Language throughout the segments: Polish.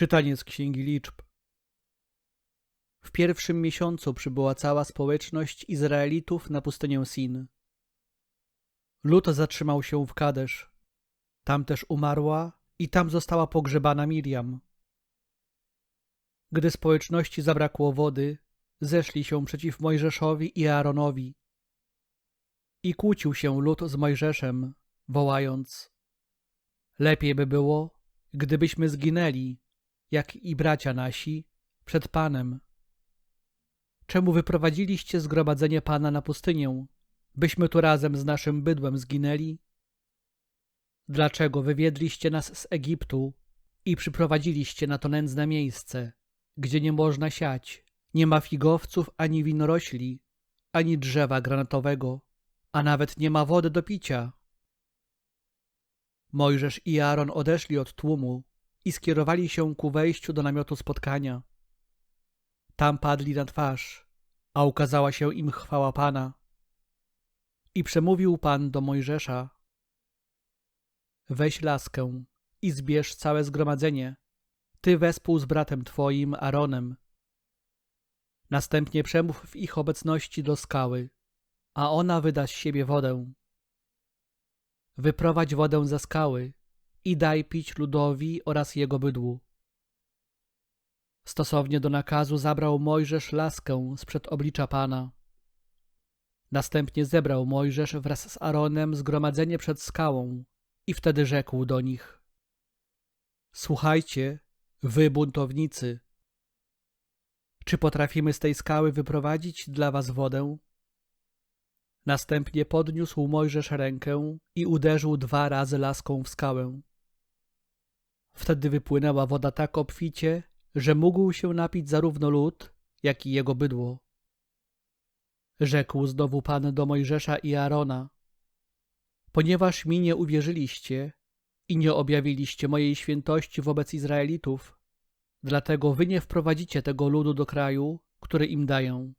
Czytanie z Księgi Liczb. W pierwszym miesiącu przybyła cała społeczność Izraelitów na pustynię Sin. Lud zatrzymał się w Kadesz. Tam też umarła i tam została pogrzebana Miriam. Gdy społeczności zabrakło wody, zeszli się przeciw Mojżeszowi i Aaronowi. I kłócił się lud z Mojżeszem, wołając: Lepiej by było, gdybyśmy zginęli, jak i bracia nasi, przed Panem. Czemu wyprowadziliście zgromadzenie Pana na pustynię, byśmy tu razem z naszym bydłem zginęli? Dlaczego wywiedliście nas z Egiptu i przyprowadziliście na to nędzne miejsce, gdzie nie można siać, nie ma figowców ani winorośli, ani drzewa granatowego, a nawet nie ma wody do picia? Mojżesz i Aaron odeszli od tłumu i skierowali się ku wejściu do namiotu spotkania. Tam padli na twarz, a ukazała się im chwała Pana. I przemówił Pan do Mojżesza: Weź laskę i zbierz całe zgromadzenie, ty wespół z bratem twoim Aaronem. Następnie przemów w ich obecności do skały, a ona wyda z siebie wodę. Wyprowadź wodę ze skały i daj pić ludowi oraz jego bydłu. Stosownie do nakazu zabrał Mojżesz laskę sprzed oblicza Pana. Następnie zebrał Mojżesz wraz z Aaronem zgromadzenie przed skałą i wtedy rzekł do nich: Słuchajcie, wy buntownicy, czy potrafimy z tej skały wyprowadzić dla was wodę? Następnie podniósł Mojżesz rękę i uderzył dwa razy laską w skałę. Wtedy wypłynęła woda tak obficie, że mógł się napić zarówno lud, jak i jego bydło. Rzekł znowu Pan do Mojżesza i Aarona: Ponieważ mi nie uwierzyliście i nie objawiliście mojej świętości wobec Izraelitów, dlatego wy nie wprowadzicie tego ludu do kraju, który im daję.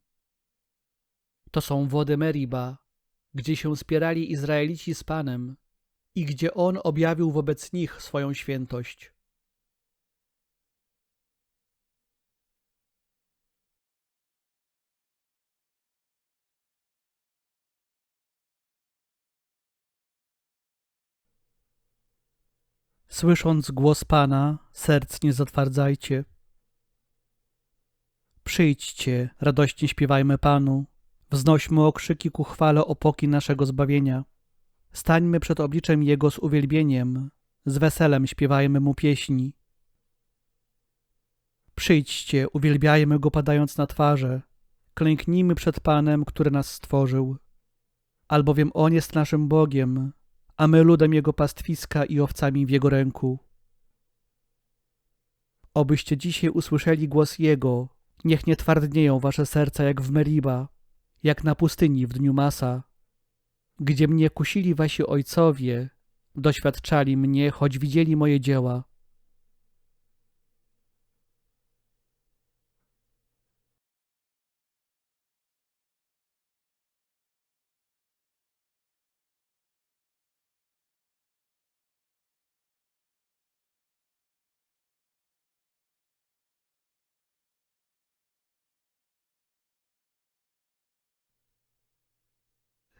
To są wody Meriba, gdzie się spierali Izraelici z Panem i gdzie On objawił wobec nich swoją świętość. Słysząc głos Pana, serc nie zatwardzajcie. Przyjdźcie, radośnie śpiewajmy Panu, wznośmy okrzyki ku chwale opoki naszego zbawienia. Stańmy przed obliczem Jego z uwielbieniem, z weselem śpiewajmy Mu pieśni. Przyjdźcie, uwielbiajmy Go padając na twarze, klęknijmy przed Panem, który nas stworzył. Albowiem On jest naszym Bogiem, a my ludem Jego pastwiska i owcami w Jego ręku. Obyście dzisiaj usłyszeli głos Jego, niech nie twardnieją wasze serca jak w Meriba, jak na pustyni w dniu Masa, gdzie mnie kusili wasi ojcowie, doświadczali mnie, choć widzieli moje dzieła.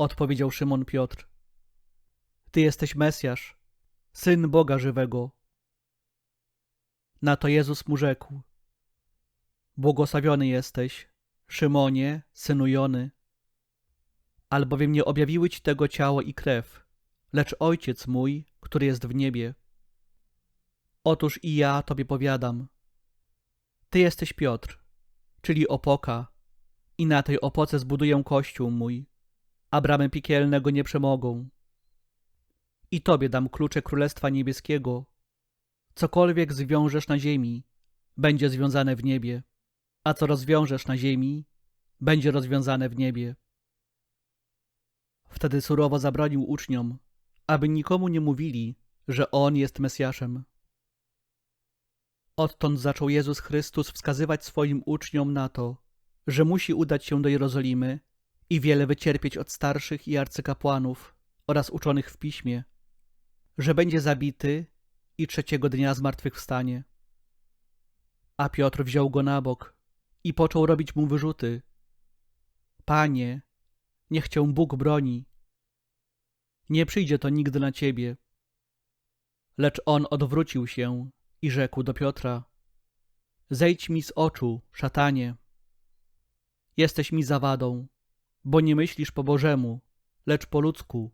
Odpowiedział Szymon Piotr. Ty jesteś Mesjasz, Syn Boga żywego. Na to Jezus mu rzekł. Błogosławiony jesteś, Szymonie, synu Jony, albowiem nie objawiły ci tego ciało i krew, lecz Ojciec mój, który jest w niebie. Otóż i ja tobie powiadam. Ty jesteś Piotr, czyli opoka, i na tej opoce zbuduję kościół mój a bramy piekielne go nie przemogą. I Tobie dam klucze Królestwa Niebieskiego. Cokolwiek zwiążesz na ziemi, będzie związane w niebie, a co rozwiążesz na ziemi, będzie rozwiązane w niebie. Wtedy surowo zabronił uczniom, aby nikomu nie mówili, że On jest Mesjaszem. Odtąd zaczął Jezus Chrystus wskazywać swoim uczniom na to, że musi udać się do Jerozolimy i wiele wycierpieć od starszych i arcykapłanów oraz uczonych w piśmie, że będzie zabity i trzeciego dnia zmartwychwstanie. A Piotr wziął go na bok i począł robić mu wyrzuty. Panie, niech cię Bóg broni. Nie przyjdzie to nigdy na ciebie. Lecz on odwrócił się i rzekł do Piotra: Zejdź mi z oczu, szatanie. Jesteś mi zawadą, bo nie myślisz po Bożemu, lecz po ludzku.